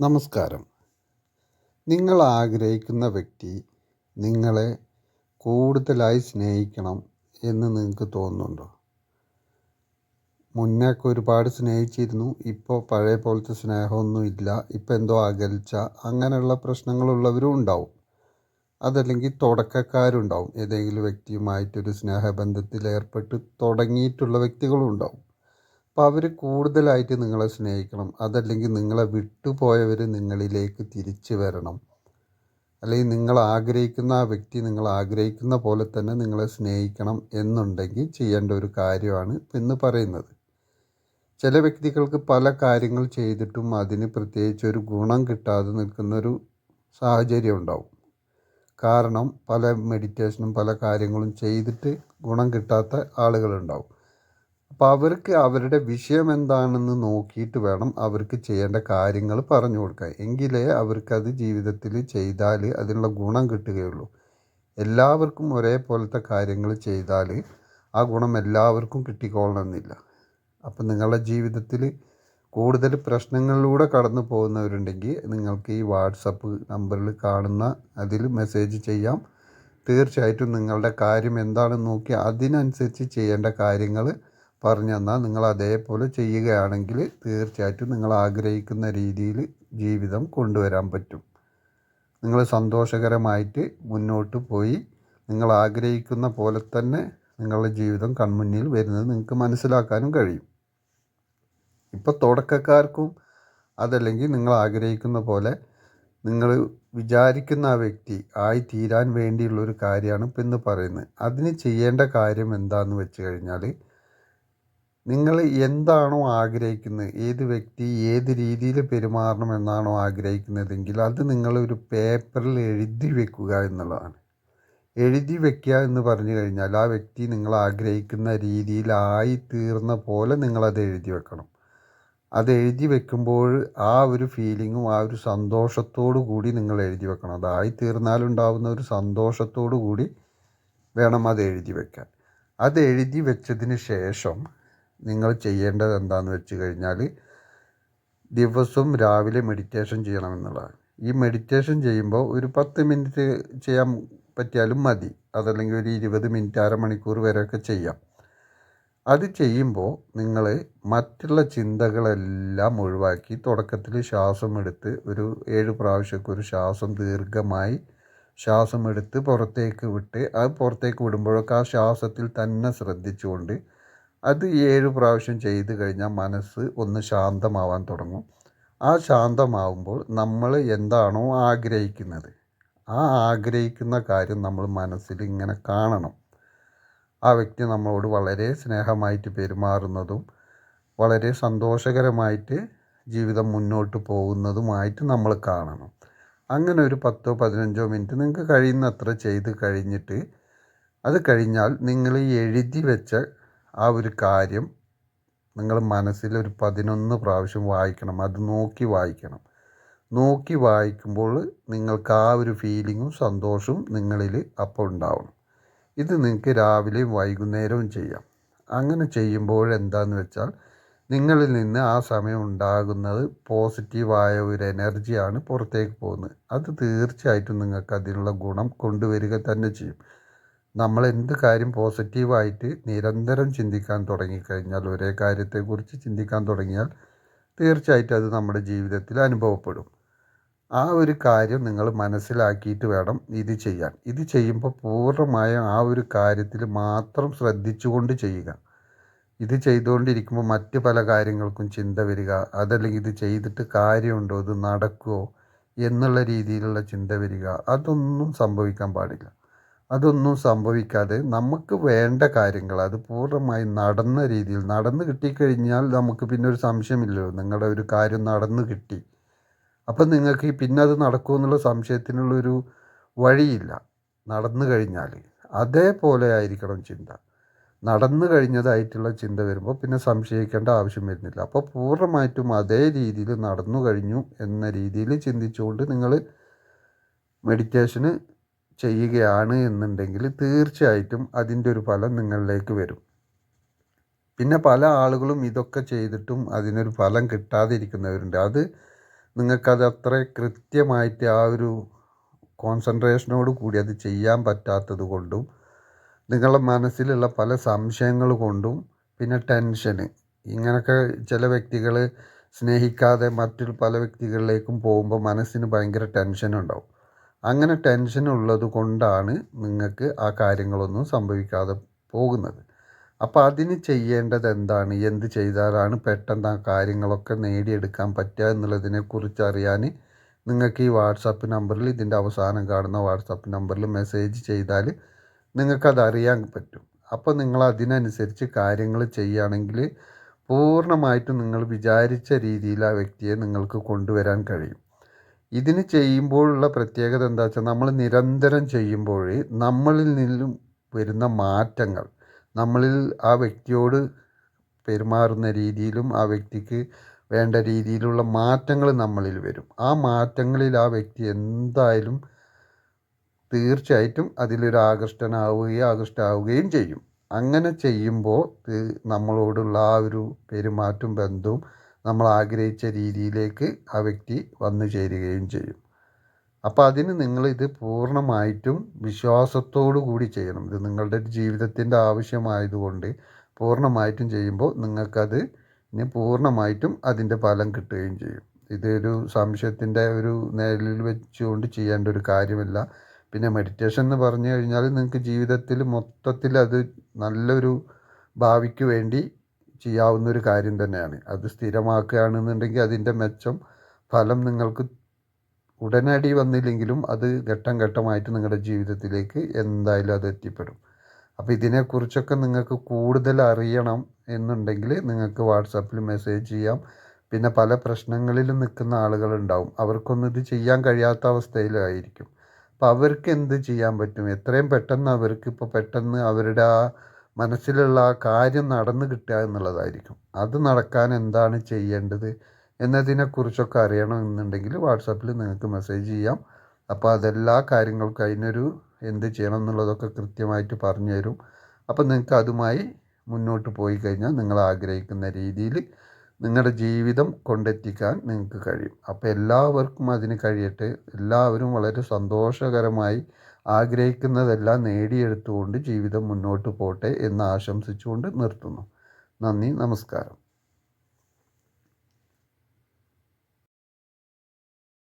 നമസ്കാരം. നിങ്ങൾ ആഗ്രഹിക്കുന്ന വ്യക്തി നിങ്ങളെ കൂടുതലായി സ്നേഹിക്കണം എന്ന് നിങ്ങൾക്ക് തോന്നുന്നുണ്ടോ? മുന്നേക്ക് ഒരുപാട് സ്നേഹിച്ചിരുന്നു. ഇപ്പോൾ പഴയ പോലത്തെ സ്നേഹമൊന്നും ഇല്ല. ഇപ്പോൾ എന്തോ അകൽച്ച അങ്ങനെയുള്ള പ്രശ്നങ്ങളുള്ളവരും ഉണ്ടാവും. അതല്ലെങ്കിൽ തുടക്കക്കാരുണ്ടാവും. ഏതെങ്കിലും വ്യക്തിയുമായിട്ടൊരു സ്നേഹബന്ധത്തിൽ ഏർപ്പെട്ട് തുടങ്ങിയിട്ടുള്ള വ്യക്തികളും ഉണ്ടാവും അപ്പോൾ അവർ കൂടുതലായിട്ട് നിങ്ങളെ സ്നേഹിക്കണം. അതല്ലെങ്കിൽ നിങ്ങളെ വിട്ടുപോയവർ നിങ്ങളിലേക്ക് തിരിച്ചു വരണം. അല്ലെങ്കിൽ നിങ്ങൾ ആഗ്രഹിക്കുന്ന ആ വ്യക്തി നിങ്ങൾ ആഗ്രഹിക്കുന്ന പോലെ തന്നെ നിങ്ങളെ സ്നേഹിക്കണം എന്നുണ്ടെങ്കിൽ ചെയ്യേണ്ട ഒരു കാര്യമാണ് എന്ന് പറയുന്നത്. ചില വ്യക്തികൾക്ക് പല കാര്യങ്ങൾ ചെയ്തിട്ടും അതിന് പ്രത്യേകിച്ച് ഒരു ഗുണം കിട്ടാതെ നിൽക്കുന്നൊരു സാഹചര്യം ഉണ്ടാവും. കാരണം പല മെഡിറ്റേഷനും പല കാര്യങ്ങളും ചെയ്തിട്ട് ഗുണം കിട്ടാത്ത ആളുകളുണ്ടാവും. അപ്പോൾ അവർക്ക് അവരുടെ വിഷയം എന്താണെന്ന് നോക്കിയിട്ട് വേണം അവർക്ക് ചെയ്യേണ്ട കാര്യങ്ങൾ പറഞ്ഞു കൊടുക്കാൻ. എങ്കിലേ അവർക്കത് ജീവിതത്തിൽ ചെയ്താൽ അതിനുള്ള ഗുണം കിട്ടുകയുള്ളൂ. എല്ലാവർക്കും ഒരേപോലത്തെ കാര്യങ്ങൾ ചെയ്താൽ ആ ഗുണം എല്ലാവർക്കും കിട്ടിക്കോളണമെന്നില്ല അപ്പം നിങ്ങളുടെ ജീവിതത്തിൽ കൂടുതൽ പ്രശ്നങ്ങളിലൂടെ കടന്നു പോകുന്നവരുണ്ടെങ്കിൽ നിങ്ങൾക്ക് ഈ വാട്സപ്പ് നമ്പറിൽ കാണുന്ന അതിൽ മെസ്സേജ് ചെയ്യാം. തീർച്ചയായിട്ടും നിങ്ങളുടെ കാര്യം എന്താണെന്ന് നോക്കി അതിനനുസരിച്ച് ചെയ്യേണ്ട കാര്യങ്ങൾ പറഞ്ഞു തന്നാൽ നിങ്ങൾ അതേപോലെ ചെയ്യുകയാണെങ്കിൽ തീർച്ചയായിട്ടും നിങ്ങൾ ആഗ്രഹിക്കുന്ന രീതിയിൽ ജീവിതം കൊണ്ടുവരാൻ പറ്റും. നിങ്ങൾ സന്തോഷകരമായിട്ട് മുന്നോട്ട് പോയി നിങ്ങൾ ആഗ്രഹിക്കുന്ന പോലെ തന്നെ നിങ്ങളുടെ ജീവിതം കൺമുന്നിൽ വരുന്നത് നിങ്ങൾക്ക് മനസ്സിലാക്കാനും കഴിയും. ഇപ്പോൾ തുടക്കക്കാർക്കും അതല്ലെങ്കിൽ നിങ്ങൾ ആഗ്രഹിക്കുന്ന പോലെ നിങ്ങൾ വിചാരിക്കുന്ന ആ വ്യക്തി ആയി തീരാൻ വേണ്ടിയുള്ളൊരു കാര്യമാണ് ഇപ്പം ഇന്ന് പറയുന്നത്. അതിന് ചെയ്യേണ്ട കാര്യം എന്താണെന്ന് വെച്ച് കഴിഞ്ഞാൽ നിങ്ങൾ എന്താണോ ആഗ്രഹിക്കുന്നത്? ഏത് വ്യക്തി ഏത് രീതിയിൽ പെരുമാറണം എന്നാണോ ആഗ്രഹിക്കുന്നതെങ്കിൽ അത് നിങ്ങളൊരു പേപ്പറിൽ എഴുതി വെക്കുക എന്നുള്ളതാണ്. എഴുതി വെക്കുക എന്ന് പറഞ്ഞു കഴിഞ്ഞാൽ ആ വ്യക്തി നിങ്ങൾ ആഗ്രഹിക്കുന്ന രീതിയിലായി തീർന്ന പോലെ നിങ്ങളത് എഴുതി വെക്കണം. അത് എഴുതി വെക്കുമ്പോൾ ആ ഒരു ഫീലിങ്ങും ആ ഒരു സന്തോഷത്തോടു കൂടി നിങ്ങൾ എഴുതി വെക്കണം. അതായി തീർന്നാലുണ്ടാവുന്ന ഒരു സന്തോഷത്തോടു കൂടി വേണം അത് എഴുതി വെക്കാൻ. അത് എഴുതി വെച്ചതിന് ശേഷം നിങ്ങൾ ചെയ്യേണ്ടത് എന്താണെന്ന് വെച്ച് കഴിഞ്ഞാൽ ദിവസവും രാവിലെ മെഡിറ്റേഷൻ ചെയ്യണമെന്നുള്ളതാണ്. ഈ മെഡിറ്റേഷൻ ചെയ്യുമ്പോൾ ഒരു പത്ത് മിനിറ്റ് ചെയ്യാൻ പറ്റിയാലും മതി. അതല്ലെങ്കിൽ ഒരു ഇരുപത് മിനിറ്റ് അരമണിക്കൂർ വരെയൊക്കെ ചെയ്യാം. അത് ചെയ്യുമ്പോൾ നിങ്ങൾ മറ്റുള്ള ചിന്തകളെല്ലാം ഒഴിവാക്കി തുടക്കത്തിൽ ശ്വാസം എടുത്ത് ഒരു ഏഴ് പ്രാവശ്യമൊക്കെ ഒരു ശ്വാസം ദീർഘമായി ശ്വാസം എടുത്ത് പുറത്തേക്ക് വിട്ട് അത് പുറത്തേക്ക് വിടുമ്പോഴൊക്കെ ആ ശ്വാസത്തിൽ തന്നെ ശ്രദ്ധിച്ചുകൊണ്ട് അത് ഏഴ് പ്രാവശ്യം ചെയ്ത് കഴിഞ്ഞാൽ മനസ്സ് ഒന്ന് ശാന്തമാവാൻ തുടങ്ങും. ആ ശാന്തമാവുമ്പോൾ നമ്മൾ എന്താണോ ആഗ്രഹിക്കുന്നത് ആ ആഗ്രഹിക്കുന്ന കാര്യം നമ്മൾ മനസ്സിൽ ഇങ്ങനെ കാണണം. ആ വ്യക്തി നമ്മളോട് വളരെ സ്നേഹമായിട്ട് പെരുമാറുന്നതും വളരെ സന്തോഷകരമായിട്ട് ജീവിതം മുന്നോട്ട് പോകുന്നതുമായിട്ട് നമ്മൾ കാണണം. അങ്ങനെ ഒരു പത്തോ പതിനഞ്ചോ മിനിറ്റ് നിങ്ങൾക്ക് കഴിയുന്നത്ര ചെയ്ത് കഴിഞ്ഞിട്ട് അത് കഴിഞ്ഞാൽ നിങ്ങൾ എഴുതി വെച്ച ആ ഒരു കാര്യം നിങ്ങൾ മനസ്സിൽ ഒരു പതിനൊന്ന് പ്രാവശ്യം വായിക്കണം. അത് നോക്കി വായിക്കണം. നോക്കി വായിക്കുമ്പോൾ നിങ്ങൾക്ക് ആ ഒരു ഫീലിങ്ങും സന്തോഷവും നിങ്ങളിൽ അപ്പോൾ ഉണ്ടാവണം. ഇത് നിങ്ങൾക്ക് രാവിലെയും വൈകുന്നേരവും ചെയ്യാം. അങ്ങനെ ചെയ്യുമ്പോൾ എന്താന്ന് വെച്ചാൽ നിങ്ങളിൽ നിന്ന് ആ സമയം ഉണ്ടാകുന്നത് പോസിറ്റീവായ ഒരു എനർജിയാണ് പുറത്തേക്ക് പോകുന്നത്. അത് തീർച്ചയായിട്ടും നിങ്ങൾക്ക് അതിനുള്ള ഗുണം കൊണ്ടുവരിക തന്നെ ചെയ്യും. നമ്മൾ എന്ത് കാര്യം പോസിറ്റീവായിട്ട് നിരന്തരം ചിന്തിക്കാൻ തുടങ്ങിക്കഴിഞ്ഞാൽ ഒരേ കാര്യത്തെക്കുറിച്ച് ചിന്തിക്കാൻ തുടങ്ങിയാൽ തീർച്ചയായിട്ടും അത് നമ്മുടെ ജീവിതത്തിൽ അനുഭവപ്പെടും. ആ ഒരു കാര്യം നിങ്ങൾ മനസ്സിലാക്കിയിട്ട് വേണം ഇത് ചെയ്യാൻ. ഇത് ചെയ്യുമ്പോൾ പൂർണമായും ആ ഒരു കാര്യത്തിൽ മാത്രം ശ്രദ്ധിച്ചുകൊണ്ട് ചെയ്യുക. ഇത് ചെയ്തുകൊണ്ടിരിക്കുമ്പോൾ മറ്റ് പല കാര്യങ്ങൾക്കും ചിന്ത വരിക അതല്ലെങ്കിൽ ഇത് ചെയ്തിട്ട് കാര്യമുണ്ടോ ഇത് നടക്കുമോ എന്നുള്ള രീതിയിലുള്ള ചിന്ത വരിക അതൊന്നും സംഭവിക്കാൻ പാടില്ല. അതൊന്നും സംഭവിക്കാതെ നമുക്ക് വേണ്ട കാര്യങ്ങൾ അത് പൂർണമായി നടന്ന രീതിയിൽ നടന്ന് കിട്ടിക്കഴിഞ്ഞാൽ നമുക്ക് പിന്നെ ഒരു സംശയമില്ലല്ലോ. നിങ്ങളുടെ ഒരു കാര്യം നടന്നു കിട്ടി. അപ്പം നിങ്ങൾക്ക് പിന്നെ അത് നടക്കുമെന്നുള്ള സംശയത്തിനുള്ളൊരു വഴിയില്ല. നടന്നു കഴിഞ്ഞാൽ അതേപോലെ ആയിരിക്കണം ചിന്ത. നടന്നു കഴിഞ്ഞതായിട്ടുള്ള ചിന്ത വരുമ്പോൾ പിന്നെ സംശയിക്കേണ്ട ആവശ്യം വരുന്നില്ല. അപ്പോൾ പൂർണമായിട്ടും അതേ രീതിയിൽ നടന്നു കഴിഞ്ഞു എന്ന രീതിയിൽ ചിന്തിച്ചുകൊണ്ട് നിങ്ങൾ മെഡിറ്റേഷന് ചെയ്യുകയാണ് എന്നുണ്ടെങ്കിൽ തീർച്ചയായിട്ടും അതിന്റെ ഒരു ഫലം നിങ്ങളിലേക്ക് വരും. പിന്നെ പല ആളുകളും ഇതൊക്കെ ചെയ്തിട്ടും അതിനൊരു ഫലം കിട്ടാതിരിക്കുന്നവരുണ്ട്. അത് നിങ്ങൾക്കത് അത്ര കൃത്യമായിട്ട് ആ ഒരു കോൺസെൻട്രേഷനോട് കൂടി അത് ചെയ്യാൻ പറ്റാത്തത് കൊണ്ടും നിങ്ങളുടെ മനസ്സിലുള്ള പല സംശയങ്ങൾ കൊണ്ടും പിന്നെ ടെൻഷന്. ഇങ്ങനൊക്കെ ചില വ്യക്തികൾ സ്നേഹിക്കാതെ മറ്റു പല വ്യക്തികളിലേക്കും പോകുമ്പോൾ മനസ്സിന് ഭയങ്കര ടെൻഷൻ ഉണ്ടാവും അങ്ങനെ ടെൻഷൻ ഉള്ളത് കൊണ്ടാണ് നിങ്ങൾക്ക് ആ കാര്യങ്ങളൊന്നും സംഭവിക്കാതെ പോകുന്നത്. അപ്പോൾ അതിന് ചെയ്യേണ്ടത് എന്താണ്? എന്ത് ചെയ്താലാണ് പെട്ടെന്ന് ആ കാര്യങ്ങളൊക്കെ നേടിയെടുക്കാൻ പറ്റുക എന്നുള്ളതിനെക്കുറിച്ച് അറിയാൻ നിങ്ങൾക്ക് ഈ വാട്സാപ്പ് നമ്പറിൽ ഇതിന്റെ അവസാനം കാണുന്ന വാട്സാപ്പ് നമ്പറിൽ മെസ്സേജ് ചെയ്താൽ നിങ്ങൾക്കത് അറിയാൻ പറ്റും. അപ്പോൾ നിങ്ങൾ അതിനനുസരിച്ച് കാര്യങ്ങൾ ചെയ്യുകയാണെങ്കിൽ പൂർണമായിട്ടും നിങ്ങൾ വിചാരിച്ച രീതിയിൽ ആ വ്യക്തിയെ നിങ്ങൾക്ക് കൊണ്ടുവരാൻ കഴിയും. ഇതിന് ചെയ്യുമ്പോഴുള്ള പ്രത്യേകത എന്താ വെച്ചാൽ നമ്മൾ നിരന്തരം ചെയ്യുമ്പോൾ നമ്മളിൽ നിന്നും വരുന്ന മാറ്റങ്ങൾ നമ്മളിൽ ആ വ്യക്തിയോട് പെരുമാറുന്ന രീതിയിലും ആ വ്യക്തിക്ക് വേണ്ട രീതിയിലുള്ള മാറ്റങ്ങൾ നമ്മളിൽ വരും. ആ മാറ്റങ്ങളിൽ ആ വ്യക്തി എന്തായാലും തീർച്ചയായിട്ടും അതിലൊരു ആകൃഷ്ടനാവുകയും ആകൃഷ്ടമാവുകയും ചെയ്യും. അങ്ങനെ ചെയ്യുമ്പോൾ നമ്മളോടുള്ള ആ ഒരു പെരുമാറ്റവും ബന്ധവും നമ്മൾ ആഗ്രഹിച്ച രീതിയിലേക്ക് ആ വ്യക്തി വന്നു ചേരുകയും ചെയ്യും. അപ്പോൾ അതിന് നിങ്ങൾ ഇത് പൂർണമായിട്ടും വിശ്വാസത്തോടു കൂടി ചെയ്യണം. ഇത് നിങ്ങളുടെ ജീവിതത്തിന്റെ ആവശ്യമായതുകൊണ്ട് പൂർണമായിട്ടും ചെയ്യുമ്പോൾ നിങ്ങൾക്കത് ഇനി പൂർണമായിട്ടും അതിന്റെ ഫലം കിട്ടുകയും ചെയ്യും. ഇതൊരു സംശയത്തിന്റെ ഒരു നിഴലിൽ വെച്ചുകൊണ്ട് ചെയ്യേണ്ട ഒരു കാര്യമല്ല. പിന്നെ മെഡിറ്റേഷൻ എന്ന് പറഞ്ഞു കഴിഞ്ഞാൽ നിങ്ങൾക്ക് ജീവിതത്തിൽ മൊത്തത്തിൽ അത് നല്ലൊരു ഭാവിക്ക് വേണ്ടി ചെയ്യാവുന്ന ഒരു കാര്യം തന്നെയാണ്. അത് സ്ഥിരമാക്കുകയാണെന്നുണ്ടെങ്കിൽ അതിന്റെ മെച്ചം ഫലം നിങ്ങൾക്ക് ഉടനടി വന്നില്ലെങ്കിലും അത് ഘട്ടം ഘട്ടമായിട്ട് നിങ്ങളുടെ ജീവിതത്തിലേക്ക് എന്തായാലും അത് എത്തിപ്പെടും. അപ്പോൾ ഇതിനെക്കുറിച്ചൊക്കെ നിങ്ങൾക്ക് കൂടുതൽ അറിയണം എന്നുണ്ടെങ്കിൽ നിങ്ങൾക്ക് വാട്സാപ്പിൽ മെസ്സേജ് ചെയ്യാം. പിന്നെ പല പ്രശ്നങ്ങളിലും നിൽക്കുന്ന ആളുകളുണ്ടാവും. അവർക്കൊന്നും ഇത് ചെയ്യാൻ കഴിയാത്ത അവസ്ഥയിലായിരിക്കും. അപ്പോൾ അവർക്ക് എന്ത് ചെയ്യാൻ പറ്റും? എത്രയും പെട്ടെന്ന് അവർക്ക് ഇപ്പോൾ പെട്ടെന്ന് അവരുടെ ആ മനസ്സിലുള്ള ആ കാര്യം നടന്നു കിട്ടുക എന്നുള്ളതായിരിക്കും. അത് നടക്കാൻ എന്താണ് ചെയ്യേണ്ടത് എന്നതിനെക്കുറിച്ചൊക്കെ അറിയണമെന്നുണ്ടെങ്കിൽ വാട്സാപ്പിൽ നിങ്ങൾക്ക് മെസ്സേജ് ചെയ്യാം. അപ്പോൾ അതെല്ലാ കാര്യങ്ങൾക്കും അതിനൊരു എന്ത് ചെയ്യണം എന്നുള്ളതൊക്കെ കൃത്യമായിട്ട് പറഞ്ഞു തരും. അപ്പോൾ നിങ്ങൾക്ക് അതുമായി മുന്നോട്ട് പോയി കഴിഞ്ഞാൽ നിങ്ങൾ ആഗ്രഹിക്കുന്ന രീതിയിൽ നിങ്ങളുടെ ജീവിതം കൊണ്ടെത്തിക്കാൻ നിങ്ങൾക്ക് കഴിയും. അപ്പോൾ എല്ലാവർക്കും അതിന് കഴിയട്ടെ. എല്ലാവരും വളരെ സന്തോഷകരമായി ആഗ്രഹിക്കുന്നതെല്ലാം നേടിയെടുത്തുകൊണ്ട് ജീവിതം മുന്നോട്ട് പോട്ടെ എന്ന് ആശംസിച്ചുകൊണ്ട് നിർത്തുന്നു. നന്ദി നമസ്കാരം.